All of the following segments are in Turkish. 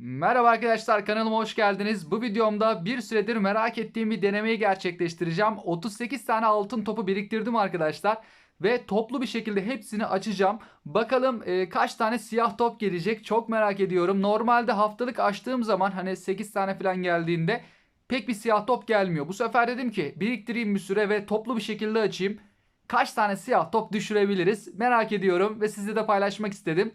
Merhaba arkadaşlar kanalıma hoş geldiniz. Bu videomda bir süredir merak ettiğim bir denemeyi gerçekleştireceğim. 38 tane altın topu biriktirdim arkadaşlar. Ve toplu bir şekilde hepsini açacağım. Bakalım e, kaç tane siyah top gelecek çok merak ediyorum. Normalde haftalık açtığım zaman hani 8 tane falan geldiğinde pek bir siyah top gelmiyor. Bu sefer dedim ki biriktireyim bir süre ve toplu bir şekilde açayım. Kaç tane siyah top düşürebiliriz merak ediyorum ve sizle de paylaşmak istedim.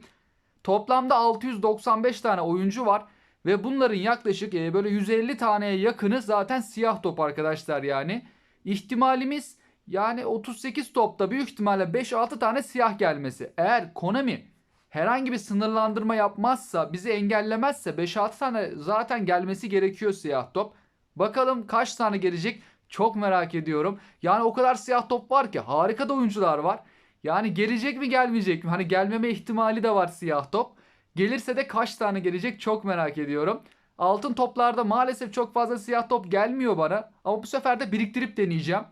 Toplamda 695 tane oyuncu var ve bunların yaklaşık e, böyle 150 taneye yakını zaten siyah top arkadaşlar yani. İhtimalimiz yani 38 topta büyük ihtimalle 5-6 tane siyah gelmesi. Eğer Konami herhangi bir sınırlandırma yapmazsa, bizi engellemezse 5-6 tane zaten gelmesi gerekiyor siyah top. Bakalım kaç tane gelecek çok merak ediyorum. Yani o kadar siyah top var ki harika da oyuncular var. Yani gelecek mi gelmeyecek mi? Hani gelmeme ihtimali de var siyah top. Gelirse de kaç tane gelecek çok merak ediyorum. Altın toplarda maalesef çok fazla siyah top gelmiyor bana. Ama bu sefer de biriktirip deneyeceğim.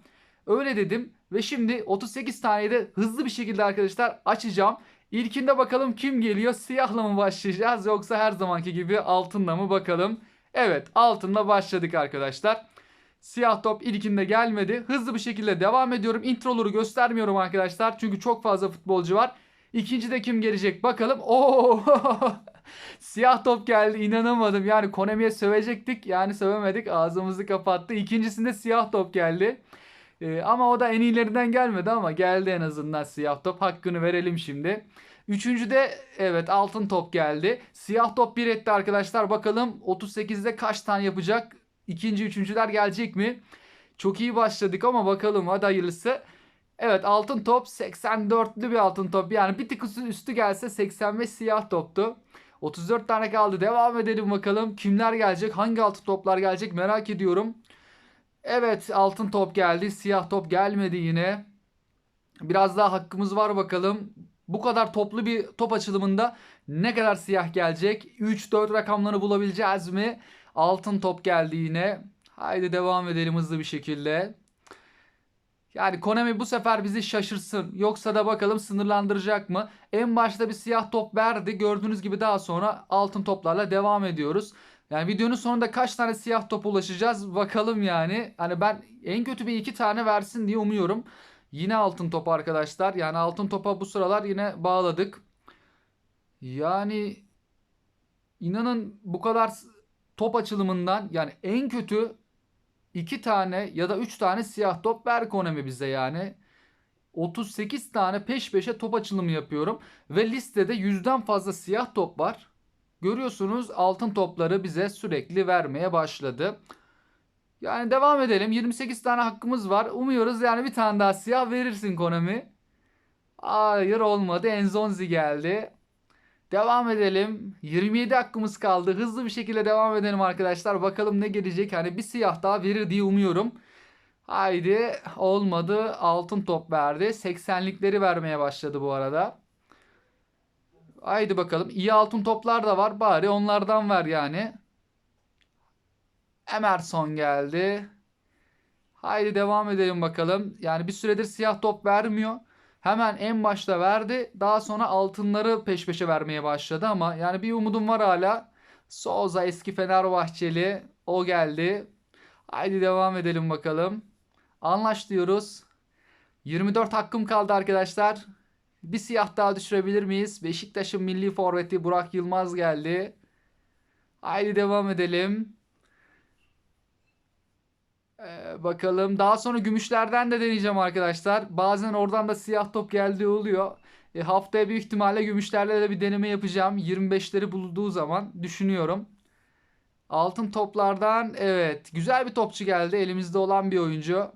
Öyle dedim ve şimdi 38 taneyi de hızlı bir şekilde arkadaşlar açacağım. İlkinde bakalım kim geliyor? Siyahla mı başlayacağız yoksa her zamanki gibi altınla mı bakalım? Evet altınla başladık arkadaşlar. Siyah top ilkinde gelmedi. Hızlı bir şekilde devam ediyorum. Introları göstermiyorum arkadaşlar. Çünkü çok fazla futbolcu var. İkincide kim gelecek bakalım. Oo! Siyah top geldi. İnanamadım. Yani Konami'ye sövecektik. Yani sövemedik. Ağzımızı kapattı. İkincisinde siyah top geldi. Ee, ama o da en iyilerinden gelmedi ama geldi en azından siyah top. Hakkını verelim şimdi. Üçüncüde evet altın top geldi. Siyah top bir etti arkadaşlar. Bakalım 38'de kaç tane yapacak? İkinci, üçüncüler gelecek mi? Çok iyi başladık ama bakalım hadi hayırlısı. Evet altın top 84'lü bir altın top. Yani bir tık üstü, gelse 85 siyah toptu. 34 tane kaldı. Devam edelim bakalım. Kimler gelecek? Hangi altın toplar gelecek? Merak ediyorum. Evet altın top geldi. Siyah top gelmedi yine. Biraz daha hakkımız var bakalım. Bu kadar toplu bir top açılımında ne kadar siyah gelecek? 3-4 rakamlarını bulabileceğiz mi? Altın top geldi yine. Haydi devam edelim hızlı bir şekilde. Yani Konami bu sefer bizi şaşırsın. Yoksa da bakalım sınırlandıracak mı? En başta bir siyah top verdi. Gördüğünüz gibi daha sonra altın toplarla devam ediyoruz. Yani videonun sonunda kaç tane siyah top ulaşacağız bakalım yani. Hani ben en kötü bir iki tane versin diye umuyorum. Yine altın top arkadaşlar. Yani altın topa bu sıralar yine bağladık. Yani inanın bu kadar top açılımından yani en kötü 2 tane ya da 3 tane siyah top ver Konami bize yani. 38 tane peş peşe top açılımı yapıyorum ve listede yüzden fazla siyah top var. Görüyorsunuz altın topları bize sürekli vermeye başladı. Yani devam edelim. 28 tane hakkımız var. Umuyoruz yani bir tane daha siyah verirsin Konami. Hayır olmadı. Enzonzi geldi. Devam edelim. 27 hakkımız kaldı. Hızlı bir şekilde devam edelim arkadaşlar. Bakalım ne gelecek. Hani bir siyah daha verir diye umuyorum. Haydi olmadı. Altın top verdi. 80'likleri vermeye başladı bu arada. Haydi bakalım. İyi altın toplar da var. Bari onlardan ver yani. Emerson geldi. Haydi devam edelim bakalım. Yani bir süredir siyah top vermiyor. Hemen en başta verdi. Daha sonra altınları peş peşe vermeye başladı ama yani bir umudum var hala. Souza eski Fenerbahçeli. O geldi. Haydi devam edelim bakalım. Anlaş diyoruz. 24 hakkım kaldı arkadaşlar. Bir siyah daha düşürebilir miyiz? Beşiktaş'ın milli forveti Burak Yılmaz geldi. Haydi devam edelim. Ee, bakalım. Daha sonra gümüşlerden de deneyeceğim arkadaşlar. Bazen oradan da siyah top geldiği oluyor. E, haftaya büyük ihtimalle gümüşlerle de bir deneme yapacağım. 25'leri bulduğu zaman düşünüyorum. Altın toplardan evet güzel bir topçu geldi. Elimizde olan bir oyuncu.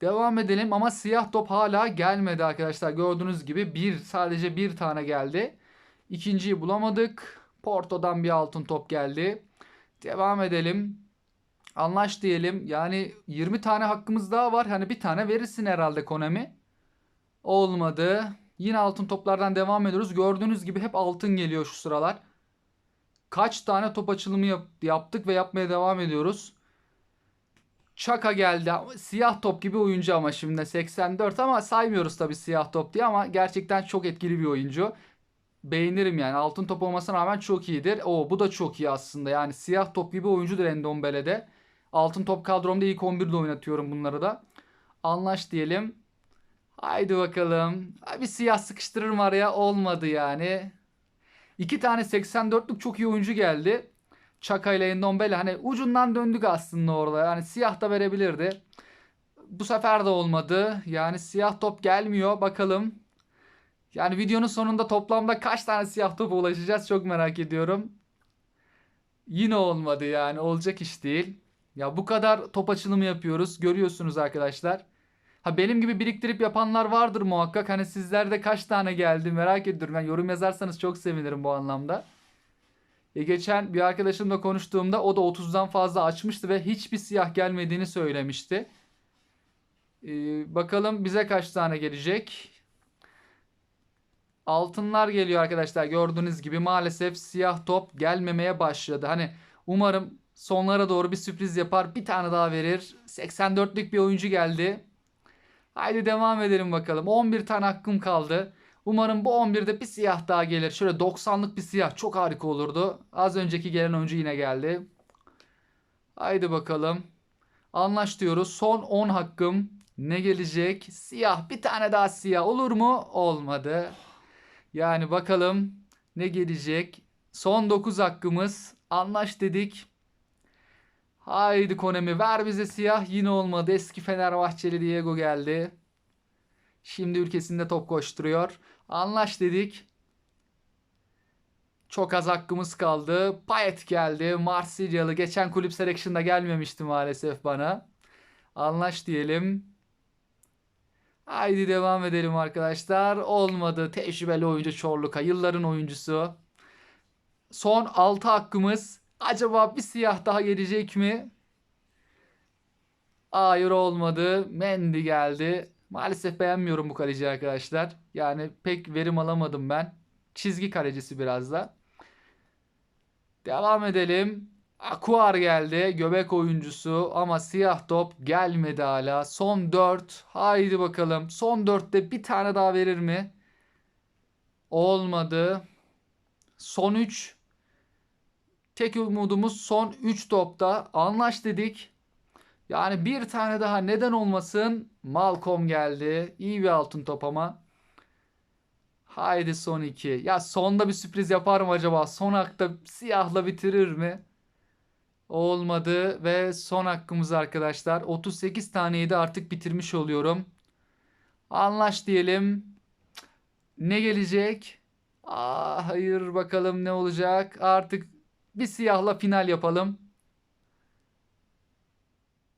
Devam edelim ama siyah top hala gelmedi arkadaşlar. Gördüğünüz gibi bir sadece bir tane geldi. İkinciyi bulamadık. Porto'dan bir altın top geldi. Devam edelim. Anlaş diyelim. Yani 20 tane hakkımız daha var. Hani bir tane verirsin herhalde Konami. Olmadı. Yine altın toplardan devam ediyoruz. Gördüğünüz gibi hep altın geliyor şu sıralar. Kaç tane top açılımı yap- yaptık ve yapmaya devam ediyoruz. Çaka geldi. Siyah top gibi oyuncu ama şimdi 84 ama saymıyoruz tabii siyah top diye ama gerçekten çok etkili bir oyuncu. beğenirim yani. Altın top olmasına rağmen çok iyidir. O bu da çok iyi aslında. Yani siyah top gibi oyuncudur Endombele'de. Altın top kadromda ilk 11'de oynatıyorum bunları da. Anlaş diyelim. Haydi bakalım. Bir siyah sıkıştırırım araya. Olmadı yani. İki tane 84'lük çok iyi oyuncu geldi. Çaka ile Endombele hani ucundan döndük aslında orada. Yani siyah da verebilirdi. Bu sefer de olmadı. Yani siyah top gelmiyor. Bakalım. Yani videonun sonunda toplamda kaç tane siyah topa ulaşacağız çok merak ediyorum. Yine olmadı yani. Olacak iş değil. Ya bu kadar top açılımı yapıyoruz. Görüyorsunuz arkadaşlar. Ha benim gibi biriktirip yapanlar vardır muhakkak. Hani sizlerde kaç tane geldi merak ediyorum. Yani yorum yazarsanız çok sevinirim bu anlamda. E geçen bir arkadaşımla konuştuğumda o da 30'dan fazla açmıştı ve hiçbir siyah gelmediğini söylemişti. Ee, bakalım bize kaç tane gelecek. Altınlar geliyor arkadaşlar. Gördüğünüz gibi maalesef siyah top gelmemeye başladı. Hani umarım sonlara doğru bir sürpriz yapar. Bir tane daha verir. 84'lük bir oyuncu geldi. Haydi devam edelim bakalım. 11 tane hakkım kaldı. Umarım bu 11'de bir siyah daha gelir. Şöyle 90'lık bir siyah çok harika olurdu. Az önceki gelen oyuncu yine geldi. Haydi bakalım. Anlaş diyoruz. Son 10 hakkım. Ne gelecek? Siyah. Bir tane daha siyah olur mu? Olmadı. Yani bakalım ne gelecek? Son 9 hakkımız. Anlaş dedik. Haydi Konemi ver bize siyah. Yine olmadı. Eski Fenerbahçeli Diego geldi. Şimdi ülkesinde top koşturuyor. Anlaş dedik. Çok az hakkımız kaldı. Payet geldi. Marsilyalı. Geçen kulüp selection'da gelmemişti maalesef bana. Anlaş diyelim. Haydi devam edelim arkadaşlar. Olmadı. Tecrübeli oyuncu Çorluka. Yılların oyuncusu. Son 6 hakkımız. Acaba bir siyah daha gelecek mi? Hayır olmadı. Mendy geldi. Maalesef beğenmiyorum bu kaleci arkadaşlar. Yani pek verim alamadım ben. Çizgi kalecisi biraz da. Devam edelim. Akuar geldi. Göbek oyuncusu ama siyah top gelmedi hala. Son 4. Haydi bakalım. Son 4'te bir tane daha verir mi? Olmadı. Son 3. Tek umudumuz son 3 topta. Anlaş dedik. Yani bir tane daha neden olmasın? Malcolm geldi. İyi bir altın top ama. Haydi son 2. Ya sonda bir sürpriz yapar mı acaba? Son hakta siyahla bitirir mi? Olmadı ve son hakkımız arkadaşlar. 38 taneyi de artık bitirmiş oluyorum. Anlaş diyelim. Ne gelecek? Aa, hayır bakalım ne olacak. Artık bir siyahla final yapalım.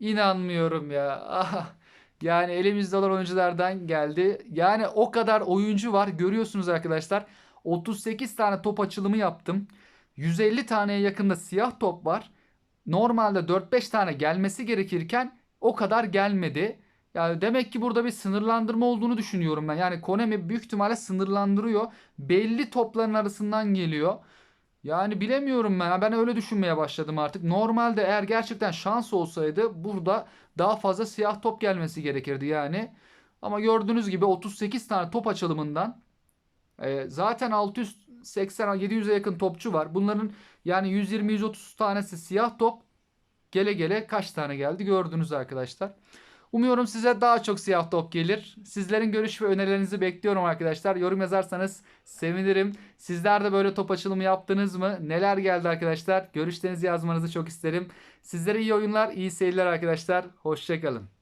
İnanmıyorum ya. Ah, yani elimizde olan oyunculardan geldi. Yani o kadar oyuncu var. Görüyorsunuz arkadaşlar. 38 tane top açılımı yaptım. 150 taneye yakında siyah top var. Normalde 4-5 tane gelmesi gerekirken o kadar gelmedi. Yani demek ki burada bir sınırlandırma olduğunu düşünüyorum ben. Yani Konami büyük ihtimalle sınırlandırıyor. Belli topların arasından geliyor. Yani bilemiyorum ben. Ben öyle düşünmeye başladım artık. Normalde eğer gerçekten şans olsaydı burada daha fazla siyah top gelmesi gerekirdi yani. Ama gördüğünüz gibi 38 tane top açılımından e, zaten 680-700'e yakın topçu var. Bunların yani 120-130 tanesi siyah top. Gele gele kaç tane geldi gördünüz arkadaşlar. Umuyorum size daha çok siyah top gelir. Sizlerin görüş ve önerilerinizi bekliyorum arkadaşlar. Yorum yazarsanız sevinirim. Sizler de böyle top açılımı yaptınız mı? Neler geldi arkadaşlar? Görüşlerinizi yazmanızı çok isterim. Sizlere iyi oyunlar, iyi seyirler arkadaşlar. Hoşçakalın.